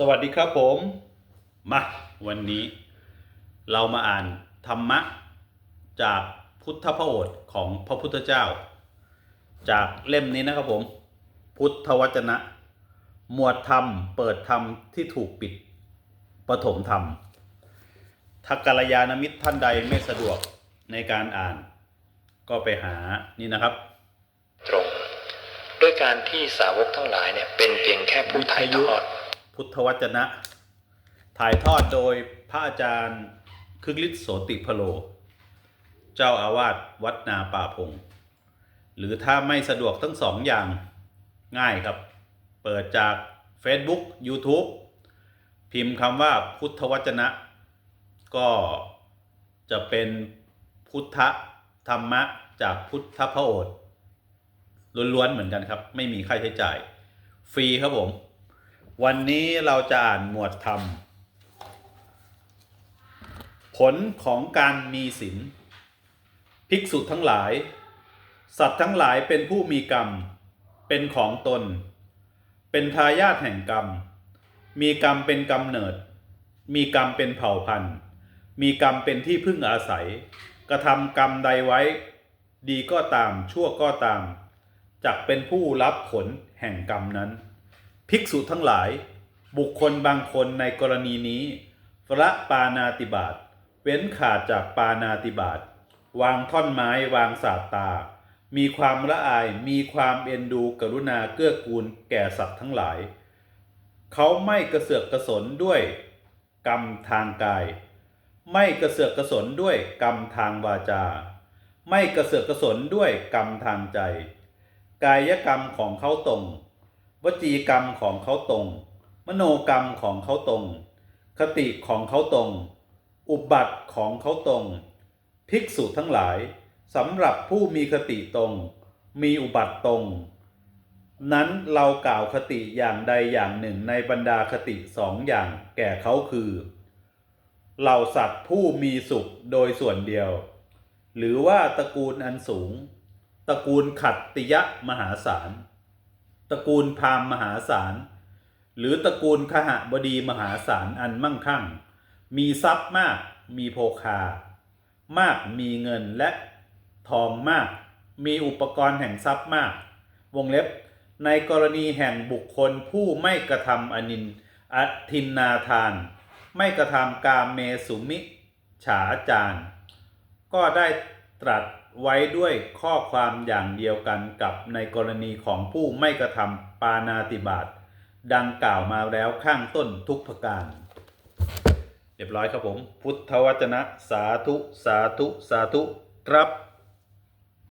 สวัสดีครับผม มาวันนี้ เรามาอ่านธรรมะ จากพุทธพระโอษฐ์ของพระพุทธเจ้า จากเล่มนี้นะครับผม พุทธวจนะ หมวดธรรมเปิดธรรมที่ถูกปิดปฐมธรรมถ้ากัลยาณมิตรท่านใดไม่สะดวกในการอ่าน ก็ไปหานี่นะครับ ตรง ด้วยการที่สาวกทั้งหลายเนี่ยเป็นเพียงแค่ผู้ถ่ายทอด พุทธวจนะ ถ่ายทอดโดยพระอาจารย์คึกฤทธิ์โสติพโล เจ้าอาวาสวัดนาป่าพง หรือถ้าไม่สะดวกทั้งสองอย่างง่ายครับ เปิดจาก Facebook YouTube พิมพ์คำว่าพุทธวจนะ ก็จะเป็นพุทธธรรมะจากพุทธพระโอษฐ์ล้วนๆเหมือนกันครับ ไม่มีค่าใช้จ่าย ฟรีครับผม วันนี้เราจะอ่านหมวดธรรม ผลของการมีศีลภิกษุทั้งหลาย สัตว์ทั้งหลายเป็นผู้มีกรรม เป็นของตน เป็นทายาทแห่งกรรม มีกรรมเป็นกำเนิด มีกรรมเป็นเผ่าพันธุ์ มีกรรมเป็นที่พึ่งอาศัย กระทำกรรมใดไว้ ดีก็ตามชั่วก็ตามจักเป็นผู้รับผลแห่งกรรมนั้น ภิกษุทั้งหลาย บุคคลบางคนในกรณีนี้ละปานาติบาตเว้นขาดจากปานาติบาตวางท่อนไม้วางสาตา มีความละอายมีความเอ็นดูกรุณาเกื้อกูลแก่สัตว์ทั้งหลาย เขาไม่กระเสือกกระสนด้วย กรรมทางกาย ไม่กระเสือกกระสนด้วยกรรมทางวาจา ไม่กระเสือกกระสนด้วยกรรมทางใจ กายกรรมของเขาตรง วจีกรรมของเขาตรง มโนกรรมของเขาตรง คติของเขาตรง อุบัติของเขาตรง ภิกษุทั้งหลายสำหรับผู้มีคติตรง มีอุบัติตรง นั้นเรากล่าวคติอย่างใดอย่างหนึ่งในบรรดาคติสองอย่างแก่เขาคือเหล่าสัตว์ผู้มีสุขโดยส่วนเดียว หรือว่าตระกูลอันสูง ตระกูลขัตติยะมหาศาล ตระกูลพราหมณ์มหาศาล หรือตระกูลขหบดีมหาศาลอันมั่งคั่ง มีทรัพย์มากมีโภคา มากมีเงินและทองมาก มีอุปกรณ์แห่งทรัพย์มาก วงเล็บ ในกรณีแห่งบุคคลผู้ไม่กระทำอนินอทินนาทาน ไม่กระทำกาเมสุมิ ฉาจารก็ได้ ตรัสไว้ด้วยข้อความอย่างเดียวกันกับในกรณีของผู้ไม่กระทำปานาติบาตดังกล่าวมาแล้วข้างต้นทุกประการ เรียบร้อยครับผม พุทธวจนะสาธุ สาธุ สาธุ ครับ